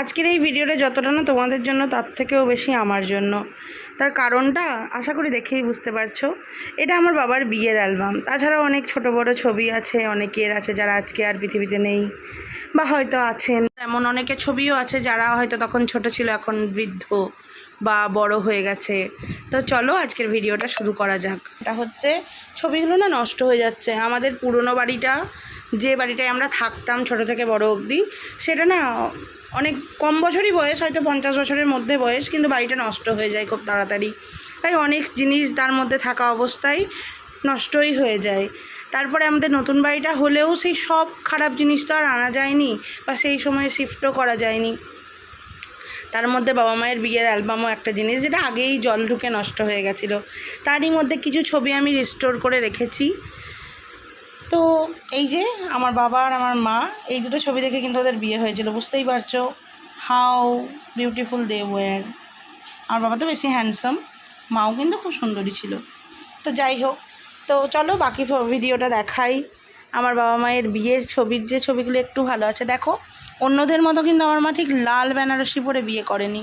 আজকের এই ভিডিওটা যতটা না তোমাদের জন্য, তার থেকেও বেশি আমার জন্য। তার কারণটা আশা করি দেখেই বুঝতে পারছ। এটা আমার বাবার বিয়ের অ্যালবাম। তাছাড়াও অনেক ছোট বড় ছবি আছে, অনেকের আছে যারা আজকে আর পৃথিবীতে নেই বা হয়তো আছেন। এমন অনেকের ছবিও আছে যারা হয়তো তখন ছোট ছিল, এখন বৃদ্ধ বা বড় হয়ে গেছে। তো চলো আজকের ভিডিওটা শুরু করা যাক। এটা হচ্ছে, ছবিগুলো না নষ্ট হয়ে যাচ্ছে। আমাদের পুরনো বাড়িটা, যে বাড়িটায় আমরা থাকতাম ছোট থেকে বড় অবধি, সেটা না অনেক কম বছরই বয়স, হয়তো পঞ্চাশ বছরের মধ্যে বয়স, কিন্তু বাড়িটা নষ্ট হয়ে যায় খুব তাড়াতাড়ি। তাই অনেক জিনিস তার মধ্যে থাকা অবস্থায় নষ্টই হয়ে যায়। তারপরে আমাদের নতুন বাড়িটা হলেও সেই সব খারাপ জিনিস তো আর আনা যায়নি বা সেই সময়ে শিফটও করা যায়নি। তার মধ্যে বাবা মায়ের বিয়ের অ্যালবামও একটা জিনিস যেটা আগেই জল ঢুকে নষ্ট হয়ে গেছিল। তারই মধ্যে কিছু ছবি আমি রিস্টোর করে রেখেছি। তো এই যে আমার বাবা আর আমার মা, এই দুটো ছবি দেখে কিন্তু ওদের বিয়ে হয়েছিল, বুঝতেই পারছ হাউ বিউটিফুল দে ওয়ার আমার বাবা তো বেশি হ্যান্ডসাম মাও কিন্তু খুব সুন্দরী ছিল। তো যাই হোক, তো চলো বাকি ভিডিওটা দেখাই। আমার বাবা মায়ের বিয়ের ছবির যে ছবিগুলো একটু ভালো আছে, দেখো, অন্যদের মতো কিন্তু আমার মা ঠিক লাল বেনারসি পরে বিয়ে করেনি।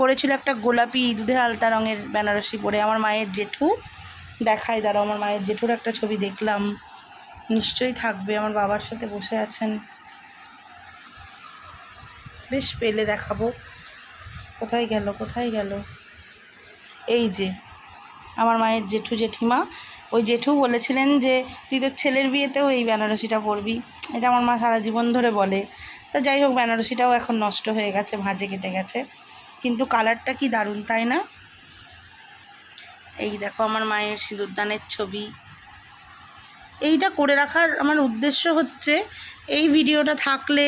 করেছিল একটা গোলাপি দুধে আলতা রঙের বেনারসি পরে। আমার মায়ের জেঠু, দেখাই দাঁড়াও, আমার মায়ের জেঠুর একটা ছবি দেখলাম। নিশ্চয়ই থাকবে। আমার বাবার সাথে বসে আছেন। বেশ, পেলে দেখাবো। কোথায় গেল কোথায় গেল? এই যে, আমার মায়ের জেঠু জেঠিমা। ওই জেঠু বলেছিলেন যে, তুই তোর ছেলের বিয়েতেও এই বেনারসিটা পরবি। এটা আমার মা সারা জীবন ধরে বলে। তো যাই হোক, বেনারসিটাও এখন নষ্ট হয়ে গেছে, ভাঁজে কেটে গেছে। কিন্তু কালারটা কি দারুণ, তাই না? এই দেখো, আমার মায়ের সিঁদুরদানের ছবি। এইটা করে রাখার আমার উদ্দেশ্য হচ্ছে, এই ভিডিওটা থাকলে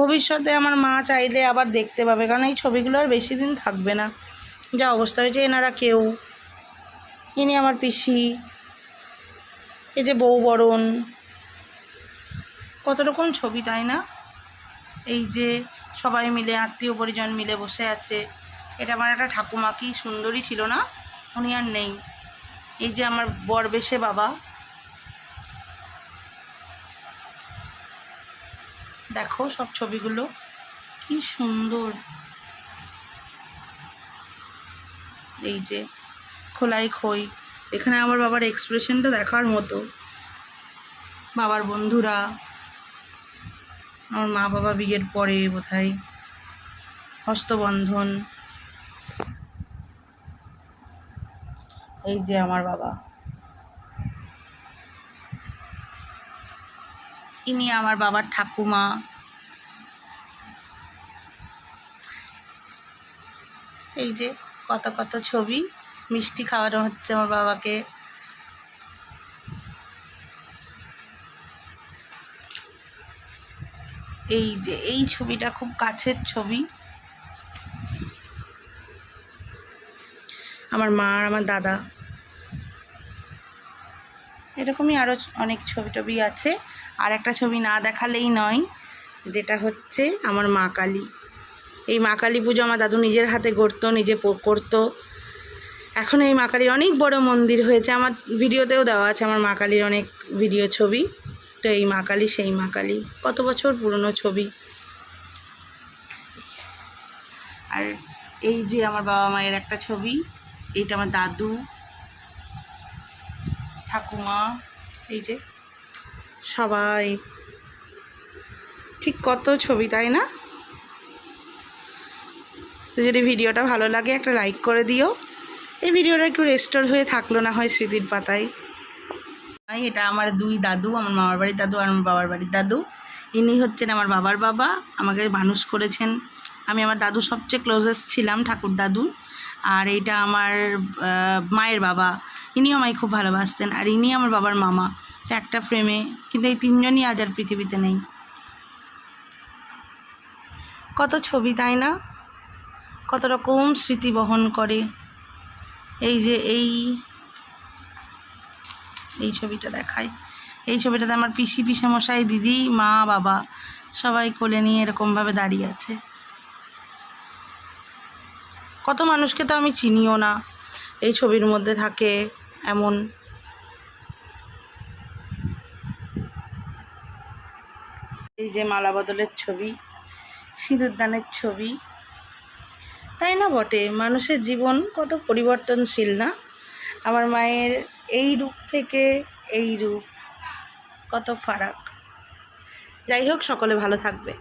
ভবিষ্যতে আমার মা চাইলে আবার দেখতে পাবে, কারণ এই ছবিগুলো আর বেশি দিন থাকবে না। যা অবস্থা হয়েছে, এনারা কেউ, ইনি আমার পিসি, এই যে বউ বরণ, কত রকম ছবি, তাই না? এই যে সবাই মিলে, আত্মীয় পরিজন মিলে বসে আছে, এটা আমার একটা ঠাকুমা কি সুন্দরী ছিল না, উনি আর নেই। এই যে আমার বর বেশে বাবা দেখো সব ছবিগুলো। কি সুন্দর। এই যে খোলাই খই। এখানে আমার বাবার এক্সপ্রেশনটা দেখার মতো। বাবার বন্ধুরা। আমার মা বাবা বিয়ের পরে বোধহয় হস্তবন্ধন। এই যে আমার বাবা। ইনি আমার বাবার ঠাকুমা। এই যে কত কত ছবি, মিষ্টি খাওয়ানো হচ্ছে আমার বাবাকে। এই যে, এই ছবিটা খুব কাছের ছবি। আমার মা আর আমার দাদা। এরকমই আরও অনেক ছবি টবি আছে। আর একটা ছবি না দেখালেই নয়, যেটা হচ্ছে আমার মা কালী। এই মা কালী পুজো আমার দাদু নিজের হাতে গড়তো নিজে করতো। এখন এই মা কালীর অনেক বড় মন্দির হয়েছে। আমার ভিডিওতেও দেওয়া আছে আমার মা কালীর অনেক ভিডিও ছবি। তো এই মা কালী, সেই মা কালী। কত বছর পুরনো ছবি। আর এই যে আমার বাবা মায়ের একটা ছবি, এইটা আমার দাদু, ঠাকুমা, এই যে সবাই। ঠিক কত ছবি, তাই না? যদি ভিডিওটা ভালো লাগে, একটা লাইক করে দিও। এই ভিডিওটা একটু রেস্টোর হয়ে থাকল না হয় স্মৃতির পাতায়। এটা আমার দুই দাদু, আমার মামার বাড়ির দাদু আর আমার বাবার বাড়ির দাদু। ইনি হচ্ছেন আমার বাবার বাবা, আমাকে মানুষ করেছেন। আমি আমার দাদু সবচেয়ে ক্লোজেস্ট ছিলাম, ঠাকুর দাদু। আর এইটা আমার মায়ের বাবা। ইনিও আমায় খুব ভালোবাসতেন। আর ইনি আমার বাবার মামা। একটা ফ্রেমে কিন্তু এই তিনজনই আজ আর পৃথিবীতে নেই। কত ছবি, তাই না? কত রকম স্মৃতি বহন করে। এই যে এই এই ছবিটা দেখায় এই ছবিটাতে আমার পিসি, পিসামশাই, দিদি, মা, বাবা সবাই কোলে নিয়ে এরকমভাবে দাঁড়িয়ে আছে। কত মানুষকে তো আমি চিনিও না। এই ছবির মধ্যে থাকে এমন এই যে মালা বদলের ছবি সিঁদুরদানের ছবি। তাই না বটে? মানুষের জীবন কত পরিবর্তনশীল না? আমার মায়ের এই রূপ থেকে এই রূপ, কত ফারাক। যাই হোক, সকলে ভালো থাকবে।